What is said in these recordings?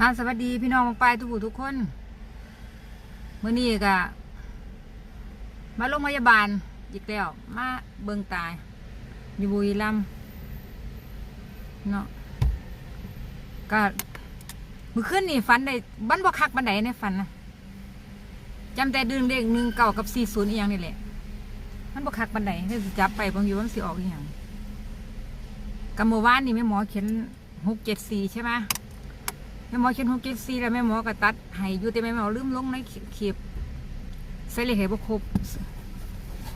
ค่ะสวัสดีพี่น้องปทุกผู้ทุกคนเมื่อนี้ก็มาโรงพยาบาลอีกแล้วมาเบิ่งตายอยู่บุรีรัมเนาะก็เมื่อคืนนี่ฝันได้บันบ่คักบันไดในฝันนะจำแต่ดึงเลขหนึ่งเก่ากับสี่ศูนย์อีกอย่างนี่แหละมันบ่คักบันไดเดี๋ยวสิจับไปบางอยู่มันสิออกอีกอย่างกับเมื่อวานนี่แม่หมอเขียนหกเจ็ดสี่ใช่ไหม แม่หมอเขียนหกเจ็ดสี่แล้วแม่หมอก็ตัดให้อยู่แต่แม่หมอลืมลงในเขีบใส่เลขให้บ่ครบ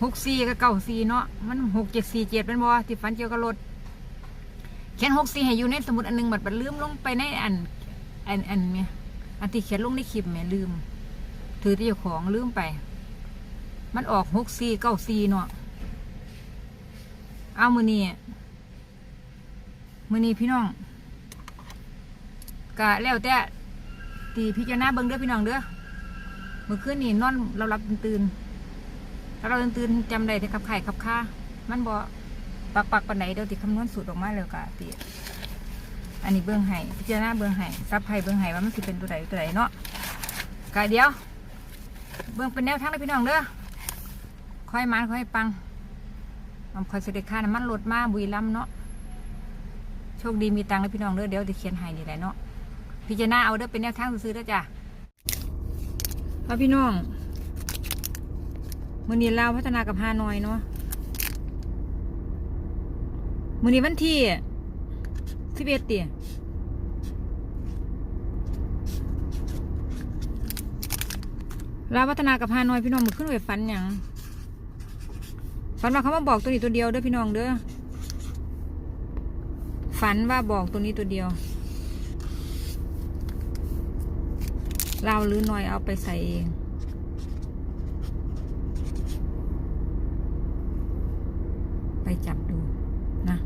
หกสี่กับเก้าสี่เนาะมันหกเจ็ดสี่เจ็ดเป็นบ่ที่ฝันเกี่ยวกับรถเขียนหกสี่ให้อยู่ในสมุดอันหนึงบัดบัดลืมลงไปในอันอันอันเนี่ยอันที่เขียนลงในคลิปแม่ลืม ถือที่เจ้าของลืมไป มันออกหกสี่เก้าสี่เนาะเอามือนี้มือนี้พี่น้อง ก็แล้วแต่ตีพิจารณาเบิ่งเด้อพี่น้องเด้อเมื่อคืนนี่นอนเรารับตื่นแล้วเราตื่นจำได้แต่ขับไข่ขับข้ามันบ่ปักปักปันไหนเดี๋ยวติคำนวณสูตรออกมาแล้วก็ติอันนี้เบิ่งให้พิจารณาเบิ่งให้ซับให้เบิ่งให้ว่ามันสิเป็นตัวใดตัวใดเนาะก็เดี๋ยว เบิ่งเป็นแนวทางเลยพี่น้องเด้อค่อยมันค่อยปังมันคอยเสด็จค่าน้ำมันลดมาบุรีรัมเนาะโชคดีมีตังค์เลยพี่น้องเด้อเดี๋ยวจะเขียนให้นี่แหละเนาะ พิจารณาเอาเด้อเป็นแนวทางซื้อๆเด้อจ้ะครับพี่น้องมือนี้ลาวพัฒนากับฮานอยเนาะมือนี้วันที่สิบเอ็ดเตียลาวพัฒนากับฮานอยพี่น้องมือขึ้นไปฝันหยังฝันว่าเขามาบอกตัวนี้ตัวเดียวเด้อพี่น้องเด้อฝันว่าบอกตัวนี้ตัวเดียว เราหรือหน่อยเอาไปใส่เองไปจับดูนะ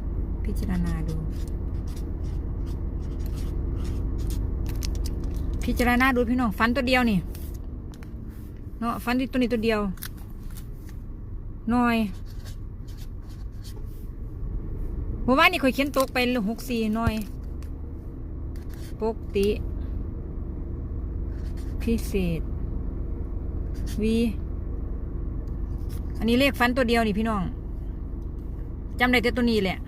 พิจารณาดู พิจารณาดูพี่น้องฟันตัวเดียวนี่เนาะฟันตีตัวนี้ตัวเดียวหน่อยเมื่อวานนี่เคยเขียนตกไปหกสี่หน่อย ปกติ พิเศษวีอันนี้เลขฟันตัวเดียวนี่พี่น้องจำได้แต่ตัวนี้แหละ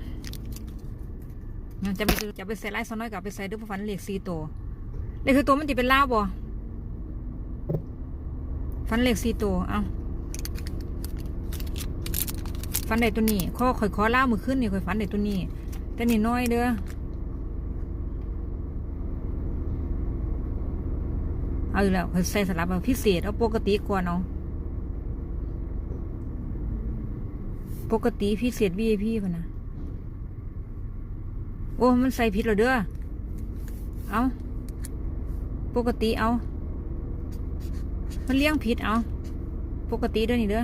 จำไปจะไปใส่ไล่ซ้อนน้อยกับไปใส่ด้วยฟันเลขสี่ตัวเลขคือตัวมันติเป็นล่าวบ่ฟันเลขสี่ตัวเอาฟันได้ตัวนี้ข้อข่อยขอล่ามือขึ้นนี่ข่อยฟันได้ตัวนี้แต่นี่น้อยเด้อ เอาอีกแล้วใส่สลับเอาพิเศษเอาปกติกว่าเนาะปกติพิเศษ VIP ป่ะนะโอ้ มันใส่ผิดเหรอเด้อ เอาปกติเอา มันเลี้ยงผิดเอา ปกติเด้อนี่เด้อ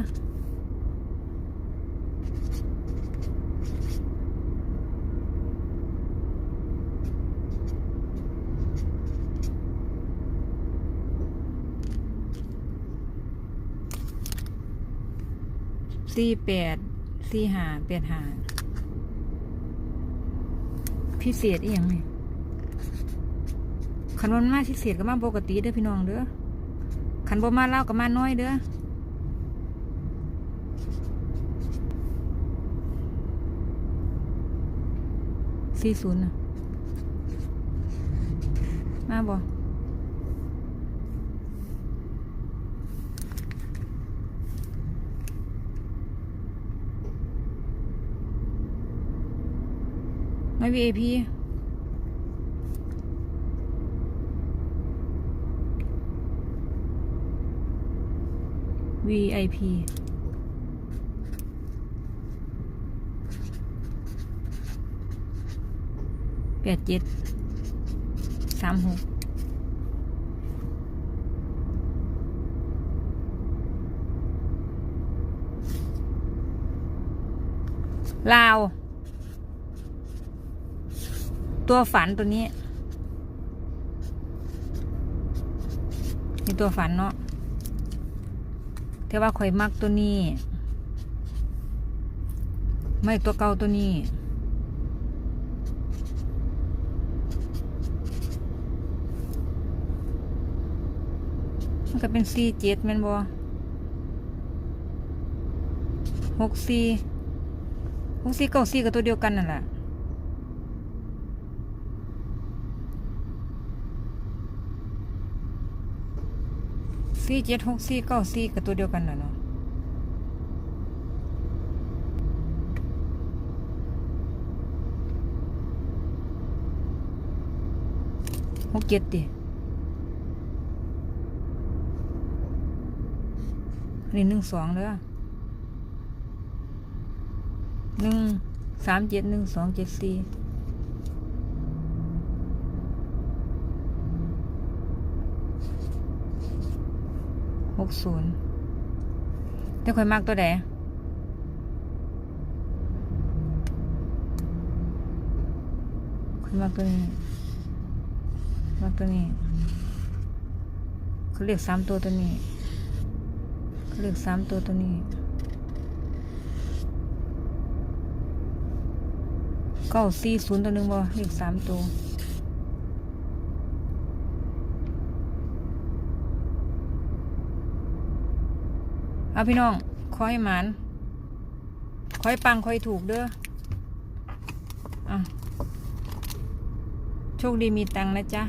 สี่แปดสี่หาแปดหาพิเศษอีหยังนี่ขันวันมาพิเศษก็มาปกติเด้อพี่น้องเด้อขันบ่มาเล่าก็มาน้อยเด้อสี่ศูนย์นะมาบ่ ไม่ VIP VIP แปดเจ็ดสามหกลาว ตัวฝันตัวนี้นี่ตัวฝันเนาะแต่ว่าข่อยมักตัวนี้ ไม่ตัวเก่าตัวนี้มันก็เป็นสี่เจ็ดแม่นบ่หกสี่หกสี่เก้าสี่ก็ตัวเดียวกันนั่นแหละ สี่เจ็ดหกสี่เก้าสี่ก็ตัวเดียวกันน่ะเนาะหกเจ็ดดินนี้หนึ่งสองเด้อหนึ่งสามเจ็ดหนึ่งสองเจ็ดสี่ หกศูนย์แต่ค่อยมากตัวใดค่อยมากตัวนี้มากตัวนี้เขาเรียกสามตัวตัวนี้เขาเรียกสามตัวตัวนี้เก้าสี่ศูนย์ตัวหนึ่งบ่เรียกสามตัว เอาพี่น้องคอยหมานคอยปังคอยถูกเด้ออโชคดีมีตังนะจ๊ะ